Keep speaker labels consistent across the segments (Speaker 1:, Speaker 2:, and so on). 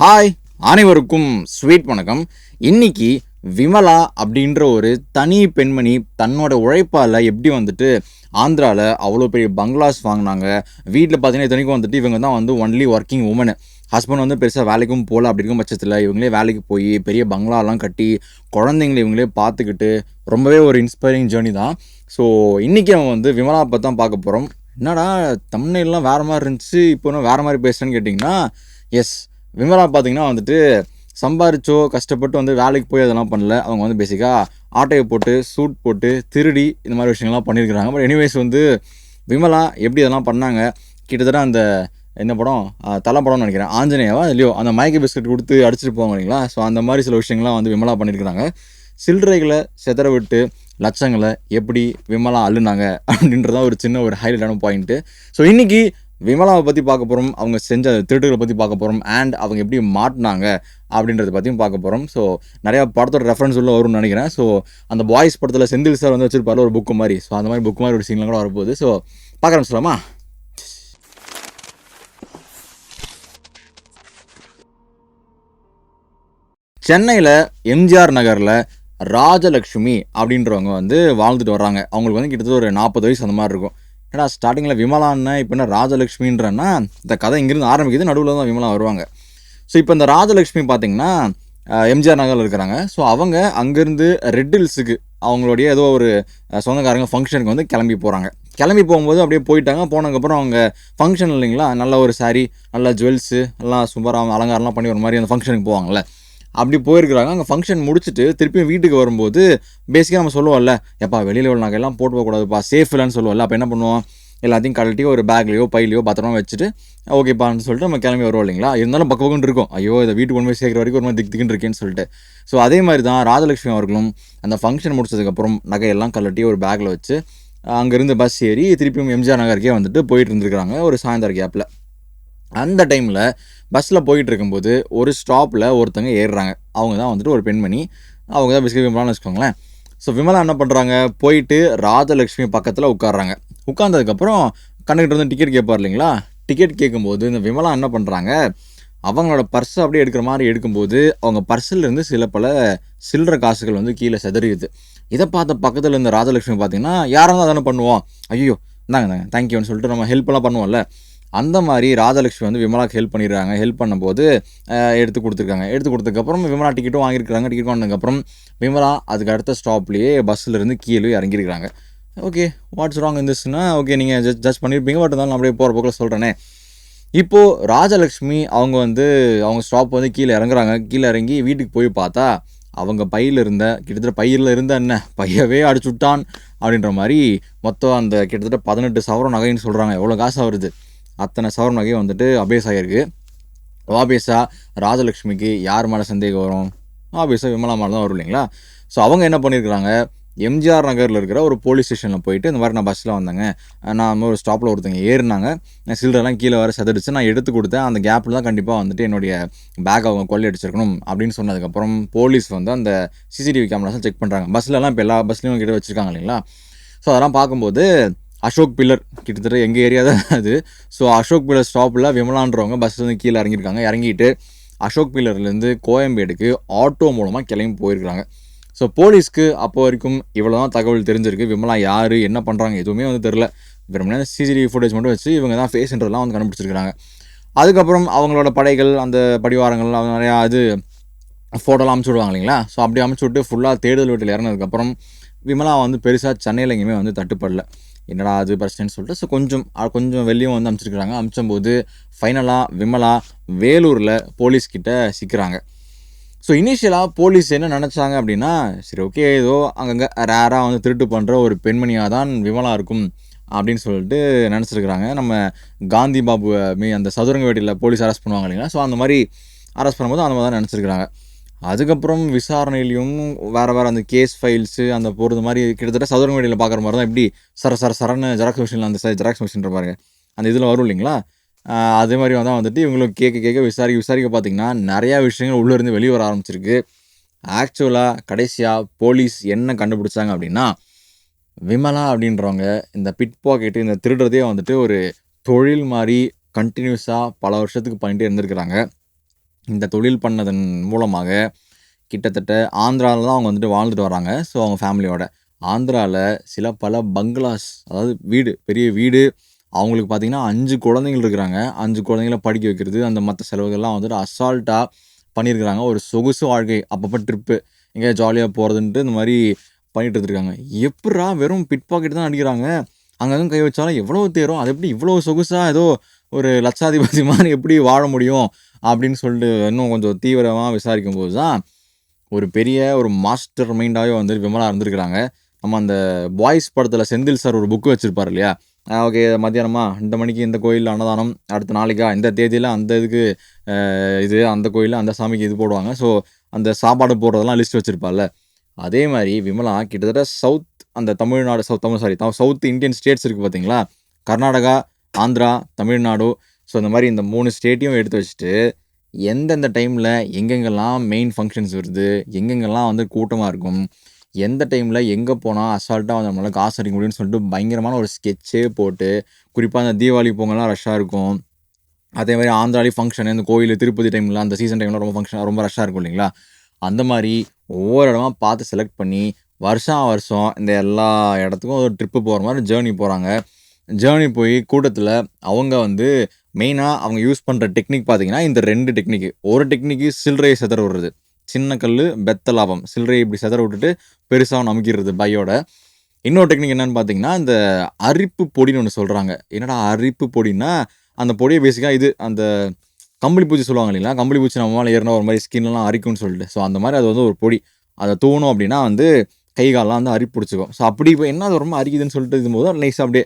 Speaker 1: Hi அனைவருக்கும் sweet வணக்கம். இன்னைக்கு விமலா அப்படின்ற ஒரு தனி பெண்மணி தன்னோட உழைப்பால் எப்படி வந்துட்டு ஆந்திராவில் அவ்வளோ பெரிய பங்களாஸ் வாங்கினாங்க. வீட்டில் பார்த்தீங்கன்னா இத்தனைக்கும் வந்துட்டு இவங்க தான் வந்து ஒன்லி ஒர்க்கிங் உமனு ஹஸ்பண்ட் வந்து பெருசாக வேலைக்கும் போகல அப்படி இருக்கும் பட்சத்தில் இவங்களே வேலைக்கு போய் பெரிய பங்களாலாம் கட்டி குழந்தைங்களை இவங்களே பார்த்துக்கிட்டு ரொம்பவே ஒரு இன்ஸ்பைரிங் ஜேர்னி தான். ஸோ இன்றைக்கி அவன் வந்து விமலா பற்றி தான் பார்க்க போகிறோம் என்னடா தமிழ்லாம் வேறு மாதிரி இருந்துச்சு இப்போ நான் வேறு மாதிரி பேசுகிறேன்னு கேட்டிங்கன்னா எஸ் விமலா பார்த்தீங்கன்னா வந்துட்டு சம்பாரிச்சோ கஷ்டப்பட்டு வந்து வேலைக்கு போய் அதெல்லாம் பண்ணல. அவங்க வந்து பேசிக்காக ஆட்டையை போட்டு சூட் போட்டு திருடி இந்த மாதிரி விஷயங்கள்லாம் பண்ணியிருக்கிறாங்க. பட் எனிவேஸ் வந்து விமலா எப்படி இதெல்லாம் பண்ணாங்க? கிட்டத்தட்ட அந்த என்ன படம்? தலை படம்னு நினைக்கிறேன். ஆஞ்சநேயாவா இல்லையோ அந்த மயக்க பிஸ்கட் கொடுத்து அடிச்சிட்டு போவாங்க இல்லைங்களா? ஸோ அந்த மாதிரி சில விஷயங்கள்லாம் வந்து விமலா பண்ணியிருக்கிறாங்க. சில்லறைகளை செதற விட்டு லட்சங்களை எப்படி விமலா அள்ளுனாங்க? அப்படின்றதான் ஒரு சின்ன ஒரு ஹைலைட்டான பாயிண்ட்டு ஸோ இன்றைக்கி விமலாவை பற்றி பார்க்க போகிறோம் அவங்க செஞ்ச திருட்டுகளை பற்றி பார்க்க போகிறோம் அண்ட் அவங்க எப்படி மாட்டினாங்க அப்படின்றத பற்றியும் பார்க்க போகிறோம் ஸோ நிறையா படத்தோட ரெஃபரன்ஸ் உள்ள வரும்னு நினைக்கிறேன். ஸோ அந்த பாய்ஸ் படத்தில் செந்தில் சார் வந்து வச்சிருப்பாரு ஒரு புக்கு மாதிரி. ஸோ அந்த மாதிரி புக் மாதிரி ஒரு சீன்லாம் கூட வரப்போகுது. ஸோ பார்க்குறோம் சொல்லாமா சென்னையில் எம்ஜிஆர் நகரில் ராஜலக்ஷ்மி அப்படின்றவங்க வந்து வாழ்ந்துட்டு வர்றாங்க. அவங்களுக்கு வந்து கிட்டத்தட்ட ஒரு நாற்பது வயசு அந்த மாதிரி இருக்கும். ஏன்னா ஸ்டார்டிங்கில் விமலான்னு இப்போ என்ன ராஜலக்ஷ்மின்றன்னா இந்த கதை இங்கேருந்து ஆரம்பிக்குது நடுவில் தான் விமலா வருவாங்க. ஸோ இப்போ இந்த ராஜலக்ஷ்மி பார்த்தீங்கன்னா எம்ஜிஆர் நகரில் இருக்கிறாங்க. ஸோ அவங்க அங்கேருந்து ரெட் ஹில்ஸுக்கு அவங்களுடைய ஏதோ ஒரு சொந்தக்காரங்க ஃபங்க்ஷனுக்கு வந்து கிளம்பி போகிறாங்க கிளம்பி போகும்போது அப்படியே போயிட்டாங்க. போனதுக்கப்புறம் அவங்க ஃபங்க்ஷன் இல்லைங்களா நல்ல ஒரு சாரீ நல்ல ஜுவல்ஸு எல்லாம் சூப்பராக அலங்காரம்லாம் பண்ணி ஒரு மாதிரி அந்த ஃபங்க்ஷனுக்கு போவாங்கள்ல அப்படி போயிருக்கிறாங்க. அங்கே ஃபங்க்ஷன் முடிச்சுட்டு திருப்பியும் வீட்டுக்கு வரும்போது பேசிக்காக நம்ம சொல்லுவோம்ல எப்பா வெளியில் உள்ள நகையெல்லாம் போட்டு போகக்கூடாதுப்பா சேஃப் இல்லைன்னு சொல்லுவோம்ல. அப்போ என்ன பண்ணுவோம்? எல்லாத்தையும் கழட்டி ஒரு பேக்லேயோ பையிலையோ பத்திரமா வச்சுட்டு ஓகேப்பான்னு சொல்லிட்டு நம்ம கிளம்பி வருவோம் இல்லைங்களா? இருந்தாலும் பக்க பக்கம் இருக்கும். ஐயோ இதை வீட்டுக்கு கொண்டு போய் சேர்க்குற வரைக்கும் ஒரு மாதிரி திக் திக்குன்னு இருக்கேன்னு சொல்லிட்டு. ஸோ அதே மாதிரி தான் ராஜலட்சுமி அவர்களும் அந்த ஃபங்க்ஷன் முடிச்சதுக்கப்புறம் நகையெல்லாம் கழட்டி ஒரு பேக்கில் வச்சு அங்கேருந்து பஸ் ஏறி திருப்பியும் எம்ஜிஆர் நகருக்கே வந்துட்டு போயிட்டு இருந்துருக்காங்க ஒரு சாயந்தரம் கேப்பில் அந்த டைமில் பஸ்ஸில் போயிட்டு இருக்கும்போது ஒரு ஸ்டாப்பில் ஒருத்தங்க ஏறுறாங்க. அவங்க தான் வந்துட்டு ஒரு பெண்மணி. அவங்க தான் பிஸ்கட் விமலான்னு வச்சுக்கோங்களேன். ஸோ விமலா என்ன பண்ணுறாங்க போயிட்டு ராஜலக்ஷ்மி பக்கத்தில் உட்காடுறாங்க உட்காந்ததுக்கப்புறம் கண்டுக்கிட்டு வந்து டிக்கெட் கேட்பார் இல்லைங்களா? டிக்கெட் கேட்கும்போது இந்த விமலா என்ன பண்ணுறாங்க அவங்களோட பர்ஸை அப்படியே எடுக்கிற மாதிரி எடுக்கும்போது அவங்க பர்ஸில் இருந்து சில பல சில்லற காசுகள் வந்து கீழே செதறியுது இதை பார்த்த பக்கத்தில் இருந்த ராஜலக்ஷ்மி பார்த்தீங்கன்னா யாரும் தான் தானே பண்ணுவோம் ஐயோ இந்தாங்க தாங்க தேங்க்யூன்னு சொல்லிட்டு நம்ம ஹெல்ப்லாம் பண்ணுவோம்ல. அந்த மாதிரி ராஜலக்ஷ்மி வந்து விமலாக்கு ஹெல்ப் பண்ணிடுறாங்க. ஹெல்ப் பண்ணும்போது எடுத்து கொடுத்துருக்காங்க. எடுத்து கொடுத்ததுக்கப்புறம் விமலா டிக்கெட்டும் வாங்கியிருக்காங்க டிக்கெட் வாங்கினதுக்கப்புறம் விமலா அதுக்கு அடுத்த ஸ்டாப்லேயே பஸ்ஸில் இருந்து கீழே இறங்கியிருக்கிறாங்க. ஓகே வாட்ஸ் ராங் இருந்துச்சுன்னா ஓகே நீங்கள் ஜட்ஜ் ஜட்ஜ் பண்ணியிருப்பீங்க பட் இருந்தாலும் நான் அப்படியே போகிற போக்கில் சொல்கிறேனே இப்போது ராஜலக்ஷ்மி அவங்க வந்து அவங்க ஸ்டாப் வந்து கீழே இறங்குறாங்க. கீழே இறங்கி வீட்டுக்கு போய் பார்த்தா அவங்க பையில் இருந்த கிட்டத்தட்ட பையில் இருந்த என்ன? பையவே அடிச்சு விட்டான். அப்படின்ற மாதிரி மொத்தம் அந்த கிட்டத்தட்ட பதினெட்டு சவரம் நகைன்னு சொல்கிறாங்க எவ்வளோ காசு வருது அத்தனை சவரம் நகையும் வந்துட்டு அபேஸ் ஆகிருக்கு ஆபேஸாக ராஜலக்ஷ்மிக்கு யார் மேலே சந்தேகம் வரும்? ஆபேஸாக விமலா மேலே தான் வரும் இல்லைங்களா? ஸோ அவங்க என்ன பண்ணியிருக்கிறாங்க? எம்ஜிஆர் நகரில் இருக்கிற ஒரு போலீஸ் ஸ்டேஷனில் போயிட்டு இந்த மாதிரி நான் பஸ்ஸில் வந்தேங்க. நான் ஒரு ஸ்டாப்பில் ஒருத்தங்க ஏறினாங்க. நான் சில்லறெல்லாம் கீழே வர செதடிச்சு நான் எடுத்து கொடுத்தேன். அந்த கேப்பில் தான் கண்டிப்பாக வந்துட்டு என்னுடைய பேக் அவங்க கொள்ளையடிச்சிருக்கணும் அப்படின்னு சொன்னதுக்கப்புறம் போலீஸ் வந்து அந்த சிசிடிவி கேமராஸை செக் பண்ணுறாங்க பஸ்லலாம் இப்போ எல்லா பஸ்லையும் கிட்ட வச்சுருக்காங்க இல்லைங்களா? ஸோ அதெல்லாம் பார்க்கும்போது அசோக் பில்லர் கிட்டத்தட்ட எங்கள் ஏரியா தான் அது. ஸோ அசோக் பில்லர் ஸ்டாப்பில் விமலான்றவங்க பஸ்லேருந்து கீழே இறங்கியிருக்காங்க. இறங்கிட்டு அசோக் பில்லர்லேருந்து கோயம்பேடுக்கு ஆட்டோ மூலமாக கிளம்பி போயிருக்கிறாங்க ஸோ போலீஸ்க்கு அப்போ வரைக்கும் இவ்வளோ தான் தகவல் தெரிஞ்சிருக்கு. விமலா யார் என்ன பண்ணுறாங்க எதுவுமே வந்து தெரில வெறுமனே சிசிடிவி ஃபுட்டேஜ் மட்டும் வச்சு இவங்க தான் ஃபேஸ்ன்றதெல்லாம் வந்து கண்டுபிடிச்சிருக்காங்க. அதுக்கப்புறம் அவங்களோட படைகள் அந்த படிவாரங்கள் அவங்க நிறையா இது ஃபோட்டோலாம் அமுச்சு விடுவாங்க இல்லைங்களா? ஸோ அப்படி அமுச்சு விட்டு ஃபுல்லாக தேடுதல் வீட்டில் இறங்கினதுக்கப்புறம் விமலா வந்து பெருசாக சென்னையில் எங்கேயுமே வந்து தட்டுப்படல. என்னடா அது பிரச்சனைன்னு சொல்லிட்டு ஸோ கொஞ்சம் கொஞ்சம் வெளியும் வந்து அமுச்சிருக்கிறாங்க அமுச்சும்போது ஃபைனலாக விமலா வேலூரில் போலீஸ்கிட்ட சிக்கிறாங்க. ஸோ இனிஷியலாக போலீஸ் என்ன நினச்சாங்க அப்படின்னா சரி ஓகே ஏதோ அங்கங்கே ரேராக வந்து திருட்டு பண்ணுற ஒரு பெண்மணியாக தான் விமலா இருக்கும் அப்படின்னு சொல்லிட்டு நினச்சிருக்கிறாங்க. நம்ம காந்தி பாபு மீ அந்த சதுரங்க வேட்டியில் போலீஸ் அரெஸ்ட் பண்ணுவாங்க இல்லைங்களா? ஸோ அந்த மாதிரி அரெஸ்ட் பண்ணும்போது அந்த மாதிரி தான் நினச்சிருக்கிறாங்க. அதுக்கப்புறம் விசாரணையிலையும் வேறு வேறு அந்த கேஸ் ஃபைல்ஸு அந்த போகிறது மாதிரி கிட்டத்தட்ட சதுரங்க வேட்டியில் பார்க்குற மாதிரி தான் எப்படி சர சர சரன்னு ஜெராக்ஸ் மிஷினில் அந்த ஜெராக்ஸ் மிஷின் பாருங்க. அந்த இதில் வரும் இல்லைங்களா? அதே மாதிரி தான் வந்துட்டு இவங்களும் கேட்க கேட்க விசாரிக்க விசாரிக்க பார்த்தீங்கன்னா நிறையா விஷயங்கள் உள்ளே இருந்து வெளியே வர ஆரம்பிச்சிருக்கு. ஆக்சுவலாக கடைசியாக போலீஸ் என்ன கண்டுபிடிச்சாங்க அப்படின்னா விமலா அப்படின்றவங்க இந்த பிட் பாக்கெட்டு இந்த திருடுறதே வந்துட்டு ஒரு தொழில் மாதிரி கண்டினியூஸாக பல வருஷத்துக்கு பண்ணிட்டே இருந்திருக்கிறாங்க. இந்த தொழில் பண்ணதன் மூலமாக கிட்டத்தட்ட ஆந்திராவில் தான் அவங்க வந்துட்டு வாழ்ந்துட்டு வராங்க. ஸோ அவங்க ஃபேமிலியோட ஆந்திராவில் சில பல பங்களாஸ் அதாவது வீடு பெரிய வீடு அவங்களுக்கு பார்த்திங்கன்னா அஞ்சு குழந்தைகள் இருக்கிறாங்க. அஞ்சு குழந்தைங்கள படிக்க வைக்கிறது அந்த மற்ற செலவுகள்லாம் வந்துட்டு அசால்ட்டாக பண்ணியிருக்கிறாங்க ஒரு சொகுசு வாழ்க்கை அப்பப்போ ட்ரிப்பு எங்கேயா ஜாலியாக போகிறதுன்ட்டு இந்த மாதிரி பண்ணிட்டு இருந்திருக்காங்க. எப்படா வெறும் பிட் பாக்கெட் தான் அடிக்கிறாங்க? அங்கங்கே கை வச்சாலும் எவ்வளோ தேரும்? அது எப்படி இவ்வளோ சொகுசாக ஏதோ ஒரு லட்சாதிபதி மாதிரி எப்படி வாழ முடியும் அப்படின்னு சொல்லிட்டு இன்னும் கொஞ்சம் தீவிரமாக விசாரிக்கும் போது தான் ஒரு பெரிய ஒரு மாஸ்டர் மைண்டாகவே வந்து விமலா இருந்திருக்கிறாங்க. நம்ம அந்த பாய்ஸ் படத்தில் செந்தில் சார் ஒரு புக்கு வச்சுருப்பார் இல்லையா? ஓகே மத்தியானமா இந்த மணிக்கு இந்த கோயிலில் அன்னதானம் அடுத்த நாளைக்கா இந்த தேதியில் அந்த இதுக்கு இது அந்த கோயிலில் அந்த சாமிக்கு இது போடுவாங்க. ஸோ அந்த சாப்பாடு போடுறதெல்லாம் லிஸ்ட் வச்சுருப்பார்ல. அதே மாதிரி விமலா கிட்டத்தட்ட சவுத் அந்த Tamil Nadu south Tamil sorry south Indian states இருக்குது பார்த்தீங்களா கர்நாடகா ஆந்திரா தமிழ்நாடு. ஸோ இந்த மாதிரி இந்த மூணு ஸ்டேட்டையும் எடுத்து வச்சுட்டு எந்தெந்த டைமில் எங்கெங்கெல்லாம் மெயின் ஃபங்க்ஷன்ஸ் வருது எங்கெங்கெல்லாம் வந்து கூட்டமாக இருக்கும் எந்த டைமில் எங்கே போனால் அசால்ட்டாக வந்து நம்மளால் காசு அடிக்க முடியும்னு சொல்லிட்டு பயங்கரமான ஒரு ஸ்கெட்சே போட்டு குறிப்பாக அந்த தீபாவளி பொங்கல்லாம் ரஷ்ஷாக இருக்கும். அதே மாதிரி ஆந்திராலி ஃபங்க்ஷன் இந்த கோயில் திருப்பதி டைமில் அந்த சீசன் டைமில் ரொம்ப ஃபங்க்ஷன் ரொம்ப ரஷ்ஷாக இருக்கும் இல்லைங்களா? அந்த மாதிரி ஒவ்வொரு இடமா பார்த்து செலக்ட் பண்ணி வருஷம் வருஷம் இந்த எல்லா இடத்துக்கும் ஒரு ட்ரிப்பு போகிற மாதிரி ஜேர்னி போகிறாங்க ஜேர்னி போய் கூட்டத்தில் அவங்க வந்து மெயினாக அவங்க யூஸ் பண்ணுற டெக்னிக் பார்த்தீங்கன்னா இந்த ரெண்டு டெக்னிக்கு ஒரு டெக்னிக்கு சில்லறையை செதற விடுறது. சின்ன கல் பெத்த லாபம். சில்லறையை இப்படி செதற விட்டுட்டு பெருசாக நமுக்கிடுறது பையோட. இன்னொரு டெக்னிக் என்னன்னு பார்த்தீங்கன்னா இந்த அரிப்பு பொடின்னு ஒன்று சொல்கிறாங்க என்னடா அரிப்பு பொடின்னா அந்த பொடியை பேசிக்காக இது அந்த கம்பளி பூச்சி சொல்லுவாங்க இல்லைங்களா? கம்பளி பூச்சி நம்ம மேலே ஏறினா ஒரு மாதிரி ஸ்கின்லாம் அரிக்கும்னு சொல்லிட்டு. ஸோ அந்த மாதிரி அது வந்து ஒரு பொடி. அதை தூணும் அப்படின்னா வந்து கை காலெலாம் வந்து அரிப்பு பிடிச்சிக்கும். ஸோ அப்படி இப்போ என்ன அது ரொம்ப அரிக்குதுன்னு சொல்லிட்டு இருக்கும்போது நைஸாக அப்படியே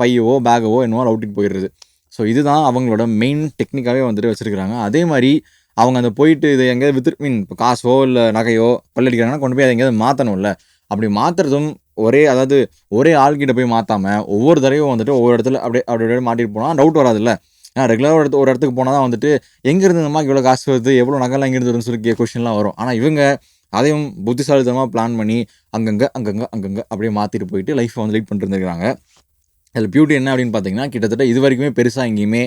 Speaker 1: பையவோ பேகவோ என்னவோ அவுட்டிட்டு போயிடுறது. ஸோ இதுதான் அவங்களோட மெயின் டெக்னிக்காகவே வந்துட்டு வச்சுருக்காங்க அதே மாதிரி அவங்க அந்த போயிட்டு இதை எங்கேயாவது வித்து மீன் இப்போ காசோ இல்லை நகையோ பல்லடிக்கிறாங்கன்னா கொண்டு போய் அதை எங்கேயாவது மாற்றணும்ல அப்படி மாற்றுறதும் ஒரே அதாவது ஒரே ஆள்கிட்ட போய் மாற்றாமல் ஒவ்வொரு தடவையும் வந்துட்டு ஒவ்வொரு இடத்துல அப்படியே அப்படி அப்படியே மாட்டிட்டு போனால் டவுட் வராதுல்ல. ஏன்னா ரெகுலராக ஒரு ஒரு இடத்துக்கு போனால் தான் வந்துட்டு எங்கேருந்து இந்த மாதிரி இவ்வளோ காசு வருது எவ்வளோ நகைலாம் எங்கேருந்து வரும்னு சொல்லி கொஷின்லாம் வரும். ஆனால் இவங்க அதையும் புத்திசாலித்தனமாக பிளான் பண்ணி அங்கங்கே அங்கங்கே அங்கங்கே அப்படியே மாற்றிட்டு போயிட்டு லைஃப்பை வந்து லீட் பண்ணிட்டு இருந்துருக்காங்க அதில் பியூட்டி என்ன அப்படின்னு பார்த்தீங்கன்னா கிட்டத்தட்ட இது வரைக்குமே பெருசாக எங்கேயுமே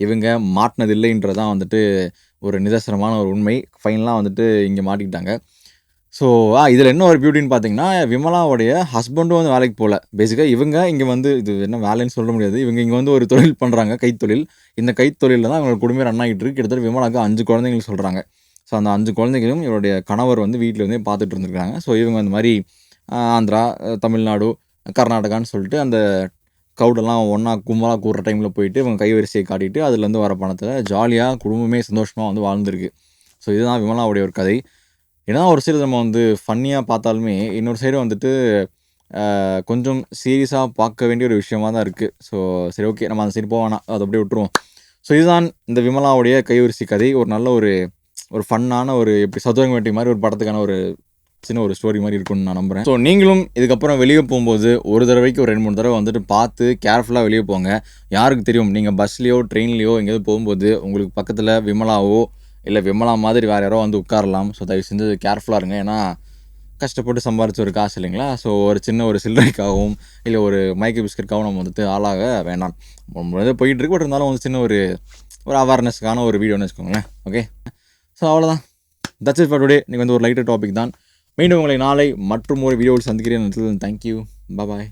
Speaker 1: இவங்க மாட்டினது இல்லைன்றதான் வந்துட்டு ஒரு நிதர்சனமான ஒரு உண்மை. ஃபைனலாக வந்துட்டு இங்கே மாட்டிக்கிட்டாங்க. ஸோ ஆ இதில் என்ன ஒரு பியூட்டின்னு பார்த்தீங்கன்னா விமலாவுடைய ஹஸ்பண்டும் வந்து வேலைக்கு போகல பேசிக்காக இவங்க இங்கே வந்து இது என்ன வேலைன்னு சொல்ல முடியாது. இவங்க இங்கே வந்து ஒரு தொழில் பண்ணுறாங்க கைத்தொழில். இந்த கைத்தொழிலில் தான் அவங்களோட குடும்பம் ரன் ஆகிட்டு இருக்கு. கிட்டத்தட்ட விமலாவுக்கு அஞ்சு குழந்தைங்களுக்கு சொல்கிறாங்க ஸோ அந்த அஞ்சு குழந்தைகளும் இவருடைய கணவர் வந்து வீட்டில் இருந்தே பார்த்துட்டு இருந்துருக்காங்க. ஸோ இவங்க அந்த மாதிரி ஆந்திரா தமிழ்நாடு கர்நாடகான்னு சொல்லிட்டு அந்த கவுடெல்லாம் ஒன்றா கும்பலாக கூடுற டைமில் போயிட்டு இவங்க கைவரிசையை காட்டிட்டு அதுலேருந்து வர பணத்தில் ஜாலியாக குடும்பமே சந்தோஷமாக வந்து வாழ்ந்துருக்கு. ஸோ இதுதான் விமலாவுடைய ஒரு கதை. ஏன்னா ஒரு சைடு நம்ம வந்து ஃபன்னியாக பார்த்தாலுமே இன்னொரு சைடு வந்துட்டு கொஞ்சம் சீரியஸாக பார்க்க வேண்டிய ஒரு விஷயமா தான் இருக்குது ஸோ சரி ஓகே நம்ம அந்த சைடு போவானா அதை அப்படியே விட்டுருவோம். ஸோ இதுதான் இந்த விமலாவுடைய கைவரிசை கதை. ஒரு நல்ல ஒரு ஒரு ஃபன்னான ஒரு எப்படி சதுரங்க வேட்டி மாதிரி ஒரு படத்துக்கான ஒரு சின்ன ஒரு ஸ்டோரி மாதிரி இருக்கும்னு நான் நம்புகிறேன் ஸோ நீங்களும் இதுக்கப்புறம் வெளியே போகும்போது ஒரு தடவைக்கு ஒரு ரெண்டு மூணு தடவை வந்துட்டு பார்த்து கேர்ஃபுல்லாக வெளியே போங்க. யாருக்கு தெரியும்? நீங்கள் பஸ்லேயோ ட்ரெயின்லேயோ எங்கேயாவது போகும்போது உங்களுக்கு பக்கத்தில் விமலாவோ இல்லை விமலா மாதிரி வேறு யாரோ வந்து உட்காரலாம். ஸோ தயவு செஞ்சு கேர்ஃபுல்லாக இருங்க. ஏன்னா கஷ்டப்பட்டு சம்பாரிச்ச ஒரு காசு இல்லைங்களா? ஸோ ஒரு சின்ன ஒரு சில்லறைக்காகவும் இல்லை ஒரு மைக்கு பிஸ்கட்காகவும் நம்ம வந்துட்டு ஆளாக வேண்டாம். போயிட்டு இருக்கு பட் இருந்தாலும் வந்து சின்ன ஒரு ஒரு அவேர்னஸ்க்கான ஒரு வீடியோன்னு வச்சுக்கோங்களேன். ஓகே ஸோ அவ்வளோதான் தட்ஸ் இட் ஃபார் டுடே நீங்கள் வந்து ஒரு லைட்டர் டாபிக் தான். மீண்டும் உங்களை நாளை மற்றும் ஒரு வீடியோவில் சந்திக்கிறேன். Thank you bye